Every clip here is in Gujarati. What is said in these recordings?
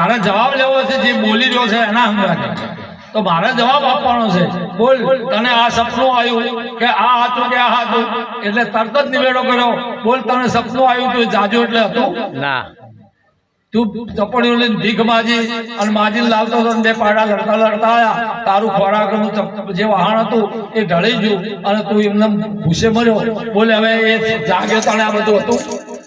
તારે જવાબ લેવો છે જે બોલી રહ્યો છે એના અંગાને. તો મારે જવાબ આપવાનો છે. બોલ તને આ સપનું આવ્યું કે આ હતું કે આ હતું? એટલે તરત જ નિવેડો કર્યો. બોલ તને સપનું આવ્યું તું જાજો એટલે હતું? ના. તું ચપડીઓ લઈને ભીખ માજી અને માજી લાવતો હતો બે પાડા લડતા લડતા આવ્યા તારું ખોરાકનું જે વાહન હતું એ ઢળી ગયું અને તું એમને ભૂસે મર્યો. બોલે હવે એ જાગ્યો તાણે આ બધું હતું?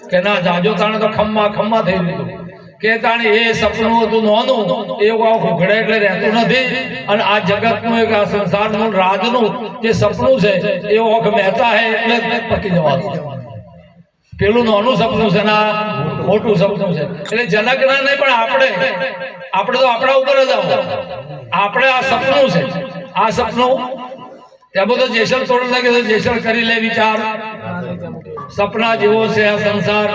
કે ના જાજો તાણે તો ખમ્મા ખમ્મા થઈ ગયું કે તાણે એ સપનું હતું નોનું એવું આ ઘડે એટલે રહેતું નથી. અને આ જગતનું એક, આ સંસારનું રાજનું જે સપનું છે, એ ઓખ મહેતા હે એટલે પતી જવાનું. પેલું નાનું સપનું છે ના મોટું સપનું છે. એટલે જનકના નહીં, પણ આપણે આપણે તો આપણા ઉપર જ આવતા આપણે આ સપનું છે. આ સપનું, ત્યાં બધો જેસલ તોડ લાગે છે. જેસલ કરી લે વિચાર. સપના જેવો છે આ સંસાર.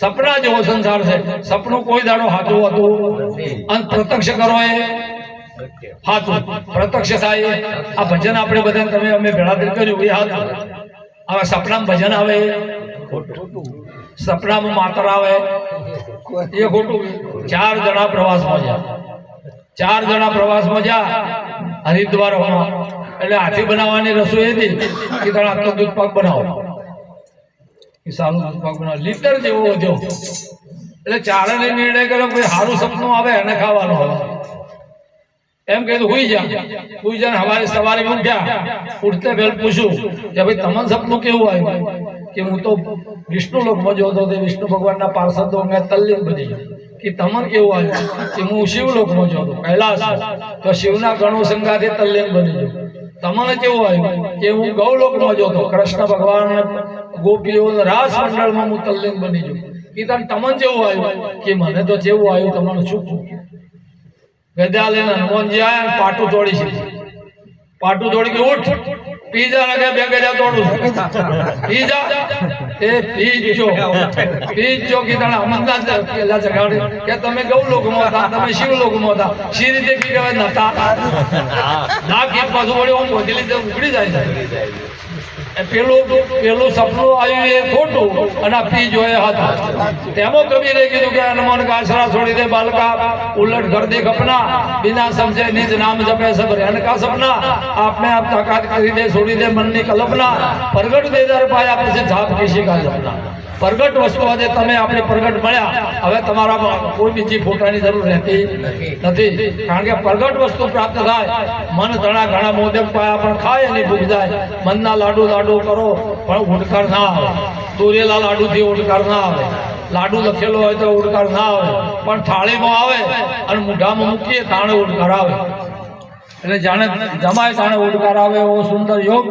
સપના જેવો સંસાર છે. સપનું કોઈ દાડો સાચું હતું. અને પ્રત્યક્ષ કરો એ સાચું પ્રત્યક્ષ થાય. આ ભજન આપણે બધા તમે, અમે ભેળા કર્યું. એ સાચું હવે સપનામાં ભજન આવે. સપનામાં માતર આવે. એ ખોટું. ચાર જણા પ્રવાસમાં ગયા ચાર જણા પ્રવાસમાં ગયા હરિદ્વાર એટલે હાથી બનાવવાની રસોઈ હતી. કે તમે આટલો દૂધ પાક બનાવો. સારું જેવો વધ્યો એટલે ચારે નિર્ણય કર્યો ભાઈ સારું સપનું આવે, એને ખાવાનું આવે. એમ કીધું હુઈ જા. હુઈ જા હવારે સવારે ઉઠ્યા. ઉઠતે પહેલ પૂછ્યું કે ભાઈ તમને સપનું કેવું આવ્યું? કે હું તો વિષ્ણુ લોકમાં જોતો તે વિષ્ણુ ભગવાનના પાર્ષદો મેં તલ્લીન બની કે તમને કેવું આવ્યું? કે હું શિવ લોકમાં જોતો. કૈલાસ, તો શિવના ગણો સંગાથી તલ્લીન બની ગયો. તમને કેવું આવ્યું? કે હું ગૌલોકમાં જોતો. કૃષ્ણ ભગવાન ગોપીઓ રાસ મંડળમાં હું તલ્લીન બની કે તને તમને જેવું આવ્યું કે મને તો જેવું આવ્યું તમારું શું ગદા લઈને હનુમાનજી આયા પાટું તોડી છે. પાટું તોડી કે ઉઠ. પીઝા લાગે બે ગજા તોડું પીઝા? એ પીજો પીજો કે તને અમરનાથ પેલા જગાડે. કે તમે ગૌ લોકમાં હતા, તમે શિવ લોકમાં હતા. શી રીતે પી કહેવાય નતા? ના કે પાછું વળી હું બોધી લીધે, ઉકળી જાય. એ પેલું પેલું સપનું આવ્યું એ ખોટું અને પી જોયે હતા તેમાં કબીરે કીધું કે હનુમાન કાસરા છોડી દે બાલકા, ઉલટ ગરદી કપના બિના સમજે નિજ નામ જપે સબ રહેન કા સપના, આપને આપ તાકાત કરી દે, છોડી દે મનની કલ્પના. પ્રગટ દે દર પાયા પછી જાપ કિસી કા સપના પ્રગટ વસ્તુ આજે તમે આપણે પ્રગટ મળ્યા. હવે તમારા કોઈ બીજી ફોટાની જરૂર રહેતી નથી. કારણ કે પ્રગટ વસ્તુ પ્રાપ્ત થાય, મન ઘણા ઘણા મોદક પાયા પણ ખાય અને ભૂખ જાય. મનના લાડુ લાડુ કરો, પણ ઉડકાર ના આવે. લાડુ લાડુથી ઉડકાર ના આવે. લાડુ લખેલો હોય તો ઉડકાર ના આવે. પણ થાળીમાં આવે અને મોઢામાં મૂકીએ તાણે ઉડકાર આવે. એટલે જાણે જમાય તાણે ઉડકાર આવે એવો સુંદર યોગ